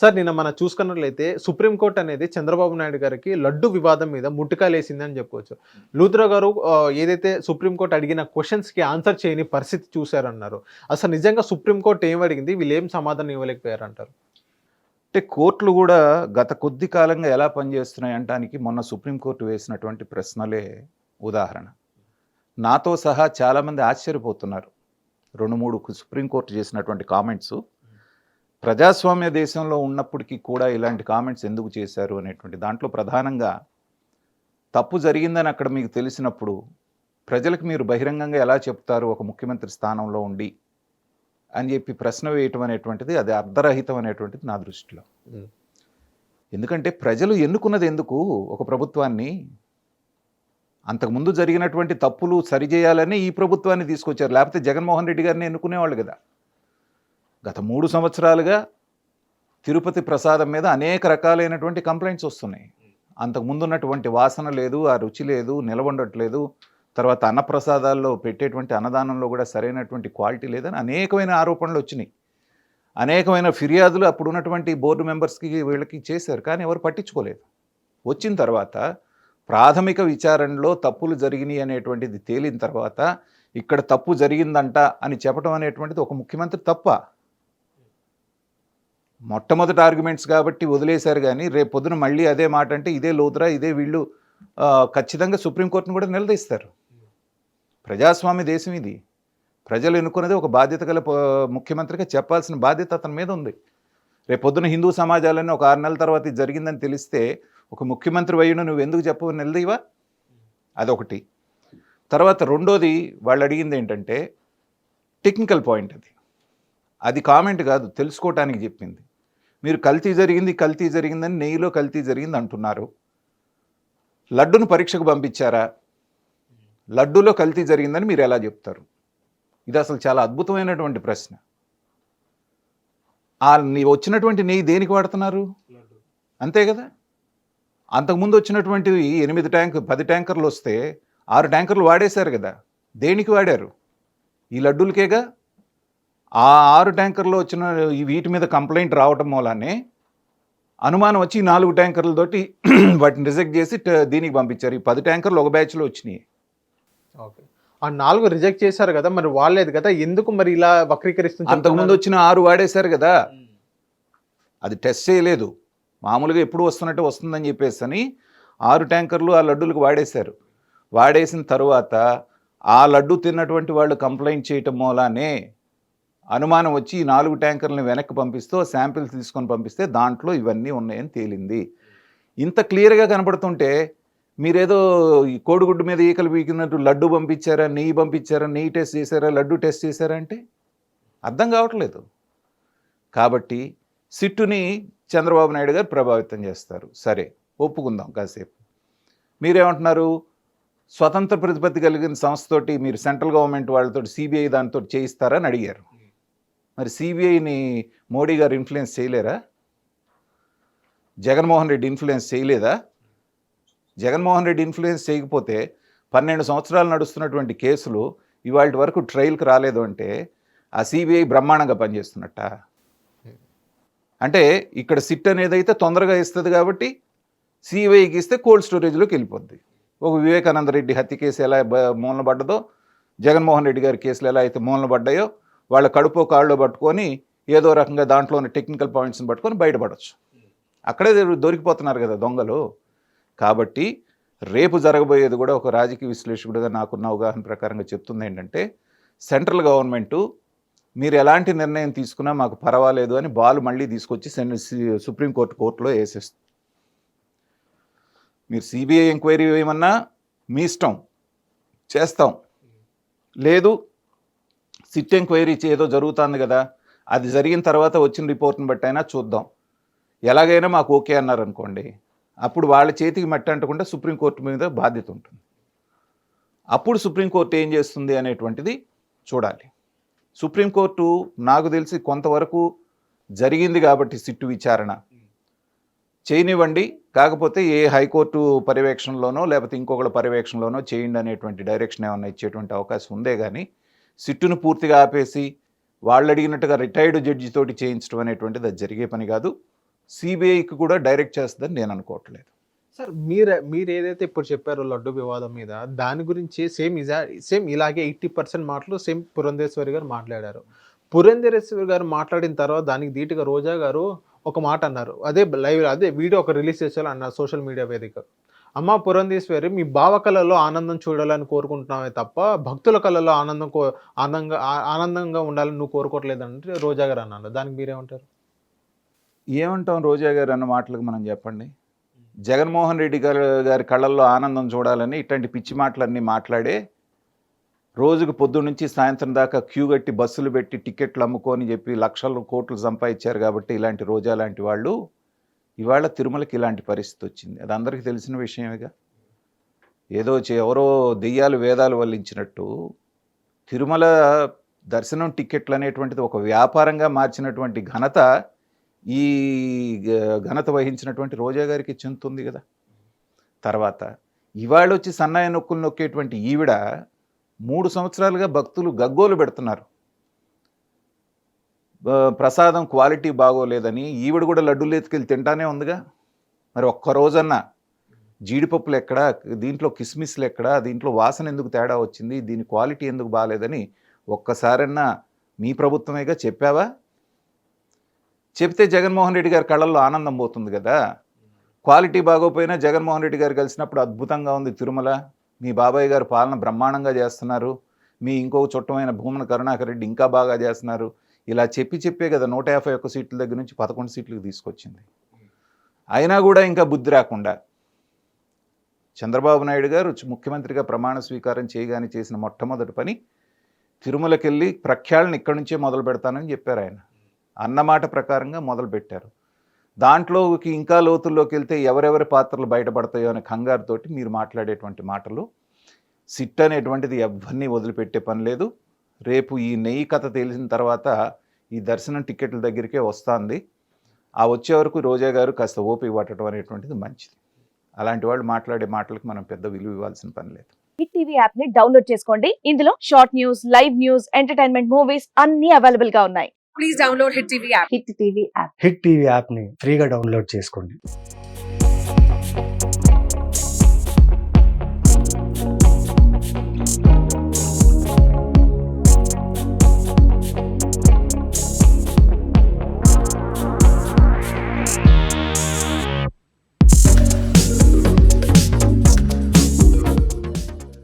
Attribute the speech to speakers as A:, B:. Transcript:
A: Sir నిన్న మనం చూసుకున్నట్లయితే సుప్రీంకోర్టు అనేది చంద్రబాబు నాయుడు గారికి లడ్డు వివాదం మీద ముట్టుకాలేసింది అని చెప్పుకోవచ్చు. లూత్రా గారు ఏదైతే సుప్రీంకోర్టు అడిగిన క్వశ్చన్స్కి ఆన్సర్ చేయని పరిస్థితి చూశారన్నారు. అసలు నిజంగా సుప్రీంకోర్టు ఏం అడిగింది? వీళ్ళు ఏం సమాధానం ఇవ్వలేకపోయారంటారు?
B: అంటే కోర్టులు కూడా గత కొద్ది కాలంగా ఎలా పనిచేస్తున్నాయి అంటానికి మొన్న సుప్రీంకోర్టు వేసినటువంటి ప్రశ్నలే ఉదాహరణ. నాతో సహా చాలామంది ఆశ్చర్యపోతున్నారు. రెండు మూడు సుప్రీంకోర్టు చేసినటువంటి కామెంట్స్. ప్రజాస్వామ్య దేశంలో ఉన్నప్పటికీ కూడా ఇలాంటి కామెంట్స్ ఎందుకు చేశారు అనేటువంటి దాంట్లో ప్రధానంగా తప్పు జరిగిందని అక్కడ మీకు తెలిసినప్పుడు ప్రజలకు మీరు బహిరంగంగా ఎలా చెప్తారు? ఒక ముఖ్యమంత్రి స్థానంలో ఉండి అని చెప్పి ప్రశ్న వేయటం అనేటువంటిది అది అర్ధరహితం అనేటువంటిది నా దృష్టిలో. ఎందుకంటే ప్రజలు ఎన్నుకున్నది ఎందుకు? ఒక ప్రభుత్వాన్ని అంతకుముందు జరిగినటువంటి తప్పులు సరిచేయాలని ఈ ప్రభుత్వాన్ని తీసుకొచ్చారు. లేకపోతే జగన్మోహన్ రెడ్డి గారిని ఎన్నుకునేవాళ్ళు కదా. గత మూడు సంవత్సరాలుగా తిరుపతి ప్రసాదం మీద అనేక రకాలైనటువంటి కంప్లైంట్స్ వస్తున్నాయి. అంతకుముందు ఉన్నటువంటి వాసన లేదు ఆ రుచి లేదు నిలబడట్లేదు. తర్వాత అన్నప్రసాదాల్లో పెట్టేటువంటి అన్నదానంలో కూడా సరైనటువంటి క్వాలిటీ లేదని అనేకమైన ఆరోపణలు వచ్చినాయి. అనేకమైన ఫిర్యాదులు అప్పుడు ఉన్నటువంటి బోర్డు మెంబర్స్కి వీళ్ళకి చేశారు కానీ ఎవరు పట్టించుకోలేదు. వచ్చిన తర్వాత ప్రాథమిక విచారణలో తప్పులు జరిగినాయి అనేటువంటిది తేలిన తర్వాత ఇక్కడ తప్పు జరిగిందంట అని చెప్పడం అనేటువంటిది ఒక ముఖ్యమంత్రి తప్ప మొట్టమొదటి ఆర్గ్యుమెంట్స్ కాబట్టి వదిలేశారు కానీ రేపు పొద్దున మళ్ళీ అదే మాట అంటే ఇదే లోతురా ఇదే వీళ్ళు ఖచ్చితంగా సుప్రీంకోర్టును కూడా నిలదీస్తారు. ప్రజాస్వామ్య దేశం ఇది. ప్రజలు ఎన్నుకున్నది ఒక బాధ్యత గల ముఖ్యమంత్రిగా చెప్పాల్సిన బాధ్యత అతని మీద ఉంది. రేపు పొద్దున హిందూ సమాజాలన్నీ ఒక ఆరు నెలల తర్వాత ఇది జరిగిందని తెలిస్తే ఒక ముఖ్యమంత్రి వయ్యును నువ్వు ఎందుకు చెప్పవు నిలదీవా అదొకటి. తర్వాత రెండోది వాళ్ళు అడిగింది ఏంటంటే టెక్నికల్ పాయింట్ అది. అది కామెంట్ కాదు తెలుసుకోవటానికి చెప్పింది. మీరు కల్తీ జరిగింది కల్తీ జరిగిందని నెయ్యిలో కల్తీ జరిగింది అంటున్నారు. లడ్డును పరీక్షకు పంపించారా? లడ్డూలో కల్తీ జరిగిందని మీరు ఎలా చెప్తారు? ఇది అసలు చాలా అద్భుతమైనటువంటి ప్రశ్న. ఆ నీ వచ్చినటువంటి నెయ్యి దేనికి వాడుతున్నారు? అంతే కదా? అంతకుముందు వచ్చినటువంటివి ఎనిమిది ట్యాంక్ పది ట్యాంకర్లు వస్తే ఆరు ట్యాంకర్లు వాడేశారు కదా? దేనికి వాడారు? ఈ లడ్డూలకేగా? ఆ ఆరు ట్యాంకర్లు వచ్చిన ఈ వీటి మీద కంప్లైంట్ రావటం మూలానే అనుమానం వచ్చి ఈ నాలుగు ట్యాంకర్లతోటి వాటిని రిజెక్ట్ చేసి దీనికి పంపించారు. ఈ పది ట్యాంకర్లు ఒక బ్యాచ్లో వచ్చినాయి.
A: ఓకే. ఆ నాలుగు రిజెక్ట్ చేశారు కదా మరి వాళ్ళేది కదా ఎందుకు మరి ఇలా వక్రీకరిస్తుంది
B: అంతకుముందు వచ్చిన ఆరు వాడేశారు కదా. అది టెస్ట్ చేయలేదు. మామూలుగా ఎప్పుడు వస్తున్నట్టు వస్తుందని చెప్పేసి అని ఆరు ట్యాంకర్లు ఆ లడ్డూలకు వాడేశారు. వాడేసిన తరువాత ఆ లడ్డు తిన్నటువంటి వాళ్ళు కంప్లైంట్ చేయటం మూలానే అనుమానం వచ్చి ఈ నాలుగు ట్యాంకర్లను వెనక్కి పంపిస్తూ శాంపిల్స్ తీసుకొని పంపిస్తే దాంట్లో ఇవన్నీ ఉన్నాయని తేలింది. ఇంత క్లియర్గా కనపడుతుంటే మీరేదో ఈ కోడిగుడ్డు మీద ఈకలు పీకినట్టు లడ్డు పంపించారా నెయ్యి పంపించారా నెయ్యి టెస్ట్ చేశారా లడ్డు టెస్ట్ చేశారా అంటే అర్థం కావట్లేదు. కాబట్టి సిట్టుని చంద్రబాబు నాయుడు గారు ప్రభావితం చేస్తారు. సరే ఒప్పుకుందాం కాసేపు. మీరేమంటున్నారు? స్వతంత్ర ప్రతిపత్తి కలిగిన సంస్థతోటి మీరు సెంట్రల్ గవర్నమెంట్ వాళ్ళతో సిబిఐ దానితో చేయిస్తారని అడిగారు. మరి సిబిఐని మోడీ గారు ఇన్ఫ్లుయెన్స్ చేయలేరా? జగన్మోహన్ రెడ్డి ఇన్ఫ్లుయెన్స్ చేయలేదా? జగన్మోహన్ రెడ్డి ఇన్ఫ్లుయెన్స్ చేయకపోతే పన్నెండు సంవత్సరాలు నడుస్తున్నటువంటి కేసులు ఇవాళ వరకు ట్రయల్కి రాలేదు అంటే ఆ సిబిఐ బ్రహ్మాండంగా పనిచేస్తున్నట్ట? అంటే ఇక్కడ సిట్ అనేది అయితే తొందరగా ఇస్తుంది కాబట్టి సిబిఐకి ఇస్తే కోల్డ్ స్టోరేజ్లోకి వెళ్ళిపోద్ది. ఒక వివేకానంద రెడ్డి హత్య కేసు ఎలా మూలన పడ్డదో జగన్మోహన్ రెడ్డి గారి కేసులు ఎలా అయితే మూలన పడ్డాయో వాళ్ళ కడుపు కాళ్ళు పట్టుకొని ఏదో రకంగా దాంట్లో ఉన్న టెక్నికల్ పాయింట్స్ని పట్టుకొని బయటపడవచ్చు అక్కడే దొరికిపోతున్నారు కదా దొంగలు. కాబట్టి రేపు జరగబోయేది కూడా ఒక రాజకీయ విశ్లేషకుడిగా నాకున్న అవగాహన ప్రకారంగా చెప్తుంది ఏంటంటే సెంట్రల్ గవర్నమెంటు మీరు ఎలాంటి నిర్ణయం తీసుకున్నా మాకు పర్వాలేదు అని బాల్ మళ్ళీ తీసుకొచ్చి సుప్రీంకోర్టు కోర్టులో వేసేస్తుంది మీరు సిబిఐ ఎంక్వైరీ వేయమన్నా మీ ఇష్టం. చేస్తాం. లేదు సిట్ ఎంక్వైరీ ఏదో జరుగుతుంది కదా అది జరిగిన తర్వాత వచ్చిన రిపోర్ట్ని బట్టి అయినా చూద్దాం. ఎలాగైనా మాకు ఓకే అన్నారు అనుకోండి అప్పుడు వాళ్ళ చేతికి మట్టి అంటకుండా సుప్రీంకోర్టు మీద బాధ్యత ఉంటుంది. అప్పుడు సుప్రీంకోర్టు ఏం చేస్తుంది అనేటువంటిది చూడాలి. సుప్రీంకోర్టు నాకు తెలిసి కొంతవరకు జరిగింది కాబట్టి సిట్టు విచారణ. చేయనివ్వండి కాకపోతే ఏ హైకోర్టు పర్యవేక్షణలోనో లేకపోతే ఇంకొకళ్ళ పర్యవేక్షణలోనో చేయండి అనేటువంటి డైరెక్షన్ ఏమన్నా ఇచ్చేటువంటి అవకాశం ఉందే కానీ సిట్టును పూర్తిగా ఆపేసి వాళ్ళు అడిగినట్టుగా రిటైర్డ్ జడ్జి తోటి చేయించడం అనేటువంటిది అది జరిగే పని కాదు. సిబిఐకి కూడా డైరెక్ట్ చేస్తుందని నేను అనుకోవట్లేదు.
A: సార్ మీరు మీరు ఏదైతే ఇప్పుడు చెప్పారో లడ్డు వివాదం మీద దాని గురించి సేమ్ ఇజా సేమ్ ఇలాగే ఎయిటీ పర్సెంట్ మాటలు సేమ్ పురంధేశ్వరి గారు మాట్లాడారు. పురంధేశ్వరి గారు మాట్లాడిన తర్వాత దానికి ధీటుగా రోజా గారు ఒక మాట అన్నారు. అదే లైవ్ అదే వీడియో ఒక రిలీజ్ చేసేలా అన్నారు సోషల్ మీడియా వేదిక. అమ్మ పురంధేశ్వరి మీ భావ కళలో ఆనందం చూడాలని కోరుకుంటున్నావే తప్ప భక్తుల కళలో ఆనందం కో ఆనందంగా ఆనందంగా ఉండాలని నువ్వు కోరుకోవట్లేదంటే రోజా గారు అన్నారు. దానికి మీరేమంటారు?
B: ఏమంటాం రోజా గారు అన్న మాటలకు మనం చెప్పండి. జగన్మోహన్ రెడ్డి గారు గారి కళ్ళల్లో ఆనందం చూడాలని ఇట్లాంటి పిచ్చి మాటలన్నీ మాట్లాడే రోజుకు పొద్దు నుంచి సాయంత్రం దాకా క్యూ కట్టి బస్సులు పెట్టి టికెట్లు అమ్ముకొని చెప్పి లక్షలు కోట్లు సంపాదించారు కాబట్టి ఇలాంటి రోజా లాంటి వాళ్ళు ఇవాళ తిరుమలకి ఇలాంటి పరిస్థితి వచ్చింది. అది అందరికీ తెలిసిన విషయమేగా. ఏదో ఎవరో దెయ్యాలు వేదాలు వల్లించినట్టు తిరుమల దర్శనం టిక్కెట్లు అనేటువంటిది ఒక వ్యాపారంగా మార్చినటువంటి ఘనత ఈ ఘనత వహించినటువంటి రోజా గారికి చెందుతుంది కదా. తర్వాత ఇవాళ వచ్చి సన్నాయి నొక్కులు నొక్కేటువంటి ఈవిడ మూడు సంవత్సరాలుగా భక్తులు గగ్గోలు పెడుతున్నారు. ప్రసాదం క్వాలిటీ బాగోలేదని ఈవిడ కూడా లడ్డూలు ఎత్తుకెళ్ళి తింటానే ఉందిగా. మరి ఒక్క రోజన్నా జీడిపప్పులు ఎక్కడ దీంట్లో కిస్మిస్లు ఎక్కడ దీంట్లో వాసన ఎందుకు తేడా వచ్చింది దీని క్వాలిటీ ఎందుకు బాగాలేదని ఒక్కసారన్నా మీ ప్రభుత్వమేగా చెప్పావా? చెప్తే జగన్మోహన్ రెడ్డి గారి కళ్ళల్లో ఆనందం పోతుంది కదా. క్వాలిటీ బాగోపోయినా జగన్మోహన్ రెడ్డి గారు కలిసినప్పుడు అద్భుతంగా ఉంది తిరుమల. మీ బాబాయ్ గారు పాలన బ్రహ్మాండంగా చేస్తున్నారు. మీ ఇంకో చుట్టమైన భూమన కరుణాకర్ రెడ్డి ఇంకా బాగా చేస్తున్నారు. ఇలా చెప్పి చెప్పే కదా నూట యాభై ఒక్క సీట్ల దగ్గర నుంచి పదకొండు సీట్లకు తీసుకొచ్చింది. అయినా కూడా ఇంకా బుద్ధి రాకుండా. చంద్రబాబు నాయుడు గారు ముఖ్యమంత్రిగా ప్రమాణ స్వీకారం చేయగానే చేసిన మొట్టమొదటి పని తిరుమలకి వెళ్ళి ప్రఖ్యాళన ఇక్కడి నుంచే మొదలు పెడతానని చెప్పారు ఆయన. అన్నమాట ప్రకారంగా మొదలు పెట్టారు. దాంట్లోకి ఇంకా లోతుల్లోకి వెళ్తే ఎవరెవరి పాత్రలు బయటపడతాయో అనే కంగారుతోటి మీరు మాట్లాడేటువంటి మాటలు సిట్ అనేటువంటిది ఎవరిని వదిలిపెట్టే పని లేదు. రేపు ఈ నెయ్యి కథ తెలిసిన తర్వాత ఈ దర్శనం టికెట్ల దగ్గరికే వస్తుంది. ఆ వచ్చే వరకు రోజా గారు కాస్త ఓపిక పట్టడం అనేటువంటిది మంచిది. అలాంటి వాళ్ళు మాట్లాడే మాటలకు మనం పెద్ద విలువ ఇవ్వాల్సిన పని లేదు.
C: హిట్ టీవీ యాప్ని డౌన్లోడ్ చేసుకోండి. ఇందులో short news live news entertainment movies అన్ని అవైలబుల్గా ఉన్నాయి.
D: Please download Hit TV app.
C: Hit TV app
E: hit TV యాప్ని ఫ్రీగా డౌన్లోడ్ చేసుకోండి.